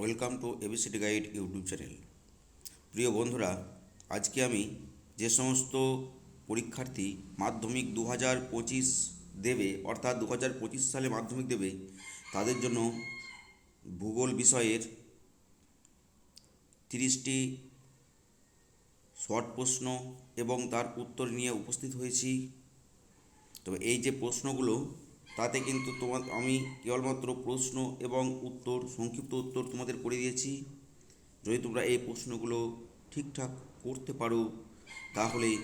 Welcome to A B C D guide YouTube channel. প্রিয় বন্ধুরা, আজকে আমি যে সমস্ত পরীক্ষার্থী মাধ্যমিক দু হাজার পঁচিশ দেবে, অর্থাৎ দু হাজার পঁচিশ সালে মাধ্যমিক দেবে, তাদের জন্য ভূগোল বিষয়ের তিরিশটি শর্ট প্রশ্ন এবং তার উত্তর নিয়ে উপস্থিত হয়েছি। তবে এই যে প্রশ্নগুলো তাতে কিন্তু তোমার আমি কেবলমাত্র প্রশ্ন এবং উত্তর, সংক্ষিপ্ত উত্তর তোমাদের করে দিয়েছি। যদি তোমরা এই প্রশ্নগুলো ঠিকঠাক করতে পারো, তাহলে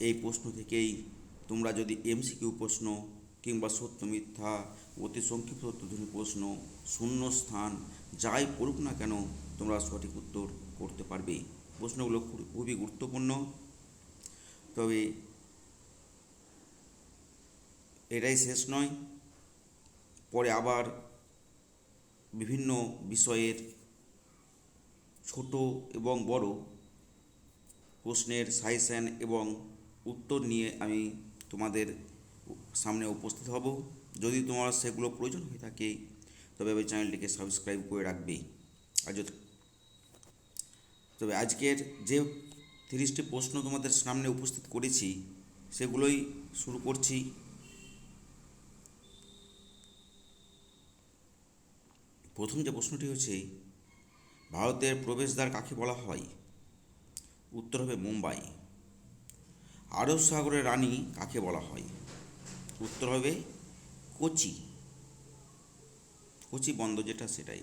এই প্রশ্ন থেকেই তোমরা যদি এমসিকিউ প্রশ্ন কিংবা সত্য, মিথ্যা, অতি সংক্ষিপ্ত উত্তরধর্মী প্রশ্ন, শূন্য স্থান, যাই পড়ুক না কেন, তোমরা সঠিক উত্তর করতে পারবে। প্রশ্নগুলো খুব- খুবই গুরুত্বপূর্ণ। তবে এটাই শেষ নয়। পরে আবার বিভিন্ন বিষয়ের ছোট এবং বড় প্রশ্নের সাজেশন এবং উত্তর নিয়ে আমি তোমাদের সামনে উপস্থিত হব। যদি তোমার সেগুলো প্রয়োজন হয়ে থাকে, তবে ওই চ্যানেলটিকে সাবস্ক্রাইব করে রাখবে। আর যদি তবে আজকের যে তিরিশটি প্রশ্ন তোমাদের সামনে উপস্থিত করেছি, সেগুলোই শুরু করছি। প্রথম যে প্রশ্নটি হচ্ছে ভারতের প্রবেশদ্বার কাকে বলা হয়? উত্তর হবে মুম্বাই। আরব সাগরের রানী কাকে বলা হয়? উত্তর হবে কোচি। কোচি বন্দর যেটা সেটাই।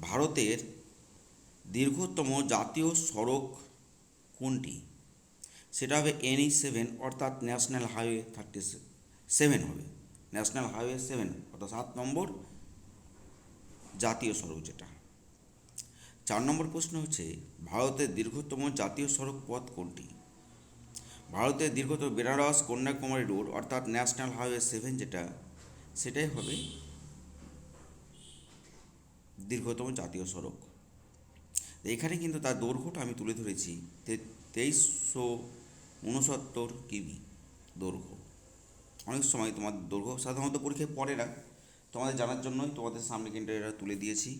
ভারতের দীর্ঘতম জাতীয় সড়ক কোনটি? সেটা হবে এনএইচ সেভেন অর্থাৎ ন্যাশনাল হাইওয়ে থার্টি সেভেন হবে। ন্যাশনাল হাইওয়ে সেভেন অর্থাৎ সাত নম্বর জাতীয় সড়ক যেটা। চার নম্বর প্রশ্ন হচ্ছে, ভারতের দীর্ঘতম জাতীয় সড়ক পথ কোনটি? ভারতের দীর্ঘতম বেনারস, কন্যাকুমারী রোড, অর্থাৎ ন্যাশনাল হাইওয়ে সেভেন যেটা, সেটাই হবে দীর্ঘতম জাতীয় সড়ক। এখানে কিন্তু তার দৈর্ঘ্যটা আমি তুলে ধরেছি তেইশশো উনসত্তর কিমি দৈর্ঘ্য। অনেক সময় তোমার দৈর্ঘ্য সাধারণত পরীক্ষায় পড়ে না। তোমাদের জানার জন্যই তোমাদের সামনে কিন্তু এটা তুলে দিয়েছি।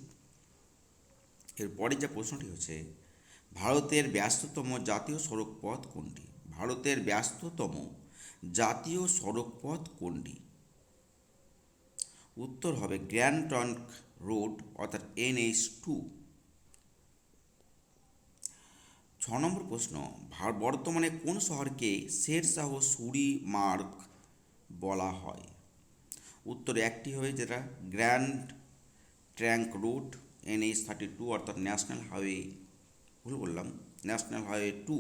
এরপরে যে প্রশ্নটি হচ্ছে, ভারতের ব্যস্ততম জাতীয় সড়ক পথ কোনটি? ভারতের ব্যস্ততম জাতীয় সড়ক পথ কোনটি? উত্তর হবে গ্র্যান্ড ট্রাঙ্ক রোড, অর্থাৎ এনএইচ টু। ছ নম্বর প্রশ্ন বর্তমানে কোন শহরকে শেরশাহ সুরি মার্গ বলা হয়? উত্তর একটি হবে যেটা grand trunk road NH thirty two অর্থাৎ ন্যাশনাল হাইওয়ে ভুল বললাম national highway two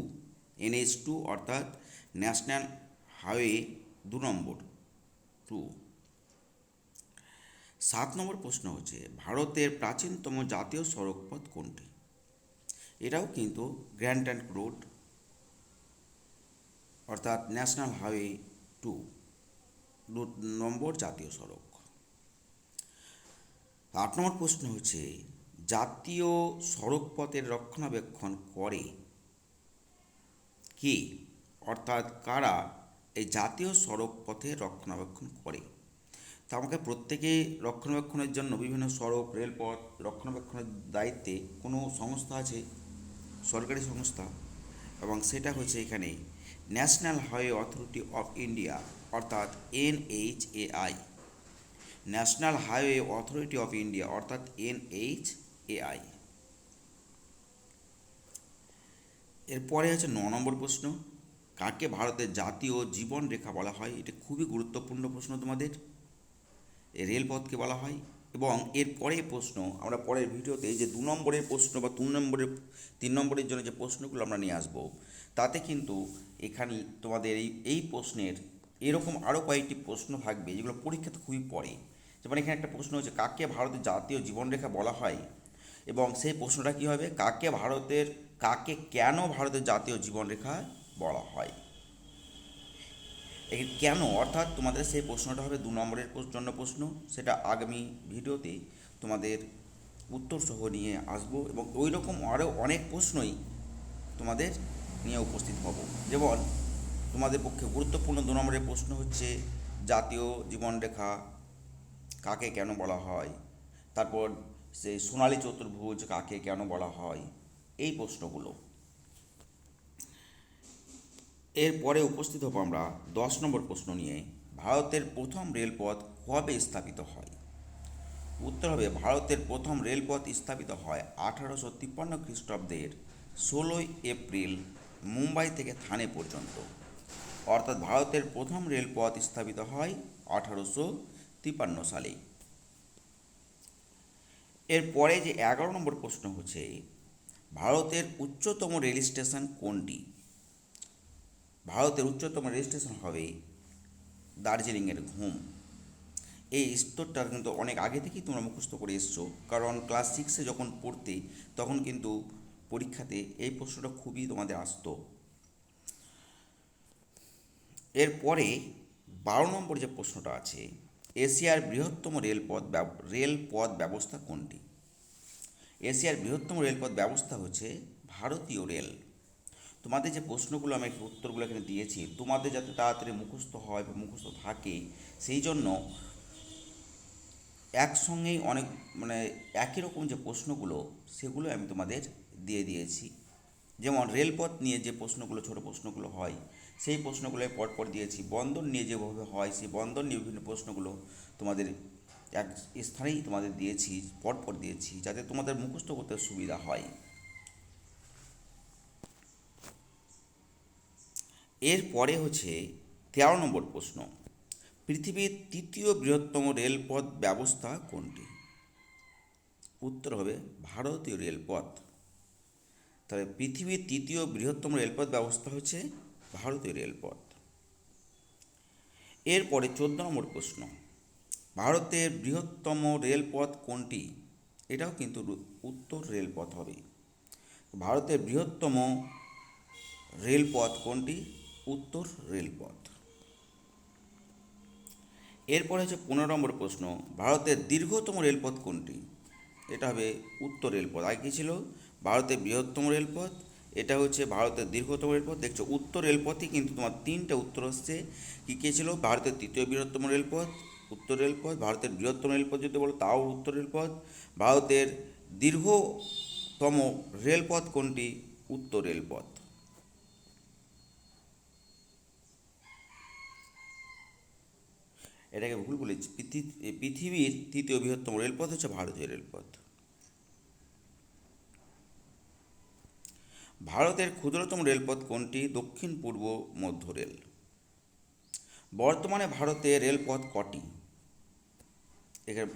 NH two অর্থাৎ ন্যাশনাল হাইওয়ে দু নম্বর টু সাত নম্বর প্রশ্ন হচ্ছে, ভারতের প্রাচীনতম জাতীয় সড়ক পথ কোনটি? এটাও কিন্তু গ্র্যান্ড ট্র্যাঙ্ক রোড অর্থাৎ ন্যাশনাল হাইওয়ে টু নম্বর জাতীয় সড়ক। আট নম্বর প্রশ্ন হচ্ছে, জাতীয় সড়ক পথের রক্ষণাবেক্ষণ করে কে? অর্থাৎ কারা এই জাতীয় সড়ক পথের রক্ষণাবেক্ষণ করে? তা আমাকে প্রত্যেকে রক্ষণাবেক্ষণের জন্য বিভিন্ন সড়ক, রেলপথ, রক্ষণাবেক্ষণের দায়িত্বে কোনো সংস্থা আছে? সরকারি সংস্থা। এবং সেটা হচ্ছে এখানে national highway authority of India অর্থাৎ NHAI national highway authority of India, অর্থাৎ এনএইচএআই এরপরে আছে ন নম্বর প্রশ্ন, কাকে ভারতের জাতীয় জীবন রেখা বলা হয়? এটা খুবই গুরুত্বপূর্ণ প্রশ্ন তোমাদের। রেলপথকে বলা হয়। এবং এর পরে প্রশ্ন, আমরা পরের ভিডিওতে যে দু নম্বরের প্রশ্ন বা তিন নম্বরের তিন নম্বরের জন্য যে প্রশ্নগুলো আমরা নিয়ে আসব, তাতে কিন্তু এখানে তোমাদের এই এই প্রশ্নের এরকম আরও কয়েকটি প্রশ্ন থাকবে যেগুলো পরীক্ষাতে খুবই পড়ে। যেমন এখানে একটা প্রশ্ন হচ্ছে, কাকে ভারতের জাতীয় জীবনরেখা বলা হয়? এবং সেই প্রশ্নটা কী হবে? কাকে ভারতের, কাকে কেন ভারতের জাতীয় জীবনরেখা বলা হয়? কেন অর্থাৎ তোমাদের সেই প্রশ্নটা হবে দু নম্বরের জন্য প্রশ্ন। সেটা আগামী ভিডিওতে তোমাদের উত্তর সহ নিয়ে আসব এবং ওই রকম আরও অনেক প্রশ্নই তোমাদের নিয়ে উপস্থিত হব। যেমন তোমাদের পক্ষে গুরুত্বপূর্ণ দু নম্বরের প্রশ্ন হচ্ছে, জাতীয় জীবনরেখা কাকে কেন বলা হয়? তারপর সেই সোনালী চতুর্ভুজ কাকে কেন বলা হয়? এই প্রশ্নগুলো। এরপরে উপস্থিত হব আমরা দশ নম্বর প্রশ্ন নিয়ে। ভারতের প্রথম রেলপথ কবে স্থাপিত হয়? উত্তর হবে, ভারতের প্রথম রেলপথ স্থাপিত হয় আঠারোশো তিপ্পান্ন খ্রিস্টাব্দের ষোলোই এপ্রিল মুম্বাই থেকে থানে পর্যন্ত। অর্থাৎ ভারতের প্রথম রেলপথ স্থাপিত হয় আঠারোশো তিপ্পান্ন সালে। এরপরে যে এগারো নম্বর প্রশ্ন হচ্ছে, ভারতের উচ্চতম রেল স্টেশন কোনটি? ভারতের উচ্চতম রেল স্টেশন হবে দার্জিলিংয়ের ঘুম। এই স্তরটা কিন্তু অনেক আগে থেকেই তোমরা মুখস্থ করে এসছো, কারণ ক্লাস সিক্সে যখন পড়তে, তখন কিন্তু পরীক্ষাতে এই প্রশ্নটা খুবই তোমাদের আসতো। এরপরে বারো নম্বর যে প্রশ্নটা আছে, এশিয়ার বৃহত্তম রেলপথ রেলপথ ব্যবস্থা কোনটি? এশিয়ার বৃহত্তম রেলপথ ব্যবস্থা হচ্ছে ভারতীয় রেল। তোমাদের যে প্রশ্নগুলো আমি উত্তরগুলো এখানে দিয়েছি, তোমাদের যাতে তাড়াতাড়ি মুখস্থ হয় বা মুখস্থ থাকে, সেই জন্য একসঙ্গেই অনেক মানে একই রকম যে প্রশ্নগুলো, সেগুলো আমি তোমাদের দিয়ে দিয়েছি। যেমন রেলপথ নিয়ে যে প্রশ্নগুলো, ছোট প্রশ্নগুলো হয় সেই প্রশ্নগুলো আমি পরপর দিয়েছি। বন্দর নিয়ে যেভাবে হয়, সেই বন্দর নিয়ে বিভিন্ন প্রশ্নগুলো তোমাদের এক স্থানেই তোমাদের দিয়েছি, পরপর দিয়েছি, যাতে তোমাদের মুখস্থ করতে সুবিধা হয়। এরপরে হচ্ছে তেরো নম্বর প্রশ্ন, পৃথিবীর তৃতীয় বৃহত্তম রেলপথ ব্যবস্থা কোনটি? উত্তর হবে ভারতীয় রেলপথ। তবে পৃথিবীর তৃতীয় বৃহত্তম রেলপথ ব্যবস্থা হচ্ছে ভারতীয় রেলপথ। এরপরে চোদ্দ নম্বর প্রশ্ন, ভারতের বৃহত্তম রেলপথ কোনটি? এটাও কিন্তু উত্তর রেলপথ হবে। ভারতের বৃহত্তম রেলপথ কোনটি? উত্তর রেলপথ। এরপরে হচ্ছে পনেরো নম্বর প্রশ্ন, ভারতের দীর্ঘতম রেলপথ কোনটি? এটা হবে উত্তর রেলপথ। আগে কী ছিল? ভারতের বৃহত্তম রেলপথ এটা হচ্ছে ভারতের দীর্ঘতম রেলপথ। দেখছ, উত্তর রেলপথই কিন্তু তোমার তিনটা উত্তর হচ্ছে কী কী ছিল? ভারতের তৃতীয় বৃহত্তম রেলপথ, উত্তর রেলপথ, ভারতের বৃহত্তম রেলপথ যদি বলো, তাও উত্তর রেলপথ। ভারতের দীর্ঘতম রেলপথ কোনটি? উত্তর রেলপথ। এটাকে ভুল বলেছি। পৃথিবীর তৃতীয় বৃহত্তম রেলপথ হচ্ছে ভারতীয় রেলপথ। ভারতের ক্ষুদ্রতম রেলপথ কোনটি? দক্ষিণ, পূর্ব, মধ্য রেল। বর্তমানে ভারতে রেলপথ কটি? এখানে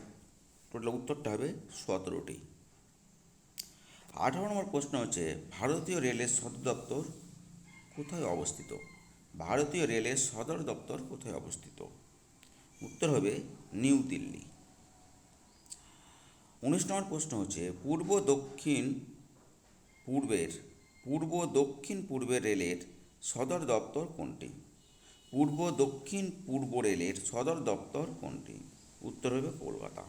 টোটাল উত্তরটা হবে সতেরোটি। আঠারো নম্বর প্রশ্ন হচ্ছে, ভারতীয় রেলের সদর দপ্তর কোথায় অবস্থিত? ভারতীয় রেলের সদর দপ্তর কোথায় অবস্থিত? উত্তর হবে নিউ দিল্লি। উনিশ নম্বর প্রশ্ন হচ্ছে, পূর্ব, দক্ষিণ, পূর্বের পূর্ব দক্ষিণ পূর্বের রেলের সদর দপ্তর কোনটি? পূর্ব দক্ষিণ পূর্ব রেলের সদর দপ্তর কোনটি? উত্তর হবে কলকাতা।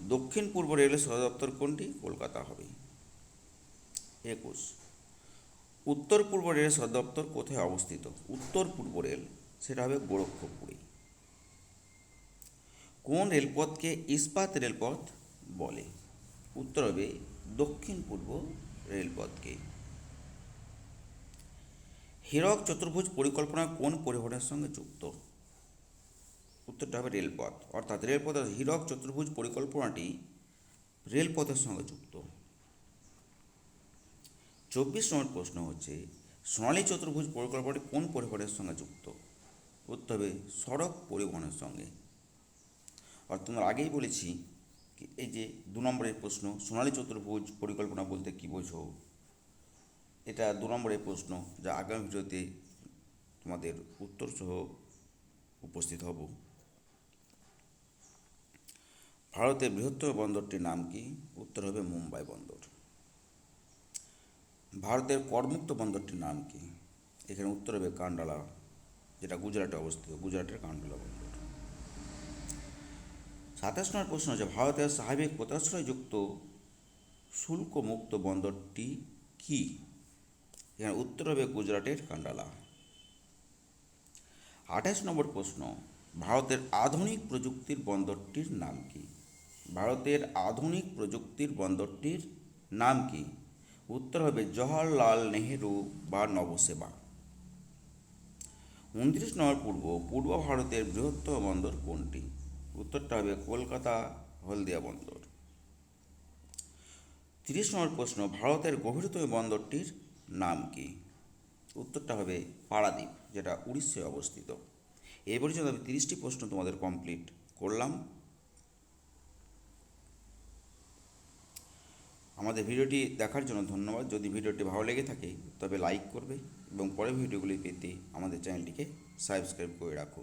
দক্ষিণ পূর্ব রেলের সদর দপ্তর কোনটি? কলকাতা হবে। একুশ। উত্তর পূর্ব রেলের সদর দপ্তর কোথায় অবস্থিত? উত্তর পূর্ব রেল, সেটা হবে গোরক্ষপুরে। কোন রেলপথকে ইস্পাত রেলপথ বলে? উত্তর হবে দক্ষিণ পূর্ব রেলপথকে। হীরক চতুর্ভুজ পরিকল্পনা কোন পরিবহনের সঙ্গে যুক্ত? উত্তরটা হবে রেলপথ। অর্থাৎ রেলপথ হীরক চতুর্ভুজ পরিকল্পনাটি রেলপথের সঙ্গে যুক্ত। চব্বিশ নম্বর প্রশ্ন হচ্ছে, সোনালী চতুর্ভুজ পরিকল্পনাটি কোন পরিবহনের সঙ্গে যুক্ত? উত্তর হবে সড়ক পরিবহনের সঙ্গে। তোমরা আগেই বলেছি এই যে দু নম্বরের প্রশ্ন, সোনালী চতুর্ভুজ পরিকল্পনা বলতে কী বোঝো? এটা দু নম্বরের প্রশ্ন, যা আগামী ভিডিওতে তোমাদের উত্তর সহ উপস্থিত হব। ভারতের বৃহত্তম বন্দরটির নাম কি? উত্তর হবে মুম্বাই বন্দর। ভারতের করমুক্ত বন্দরটির নাম কি? এখানে উত্তর হবে কান্ডালা, যেটা গুজরাটে অবস্থিত, গুজরাটের কান্ডালা বন্দর। সাতাশ নম্বর প্রশ্ন হচ্ছে ভারতের স্বাভাবিক পোতাশ্রয়যুক্ত শুল্কমুক্ত বন্দরটি কি? এখানে উত্তর হবে গুজরাটের কান্ডালা। আঠাশ নম্বর প্রশ্ন, ভারতের আধুনিক প্রযুক্তির বন্দরটির নাম কি? ভারতের আধুনিক প্রযুক্তির বন্দরটির নাম কি? উত্তর হবে জওহরলাল নেহেরু বা নবসেবা। উনত্রিশ নম্বর পূর্ব পূর্ব ভারতের বৃহত্তম বন্দর কোনটি? উত্তরটা হবে কলকাতা হলদিয়া বন্দর। তিরিশ নম্বর প্রশ্ন, ভারতের গভীরতম বন্দরটির নাম কি? উত্তরটা হবে পারাদ্বীপ, যেটা উড়িষ্যায় অবস্থিত। এই পর্যন্ত আমি তিরিশটি প্রশ্ন তোমাদের কমপ্লিট করলাম। আমাদের ভিডিওটি দেখার জন্য ধন্যবাদ। যদি ভিডিওটি ভালো লেগে থাকে, তবে লাইক করবে এবং পরের ভিডিওগুলি পেতে আমাদের চ্যানেলটিকে সাবস্ক্রাইব করে রাখো।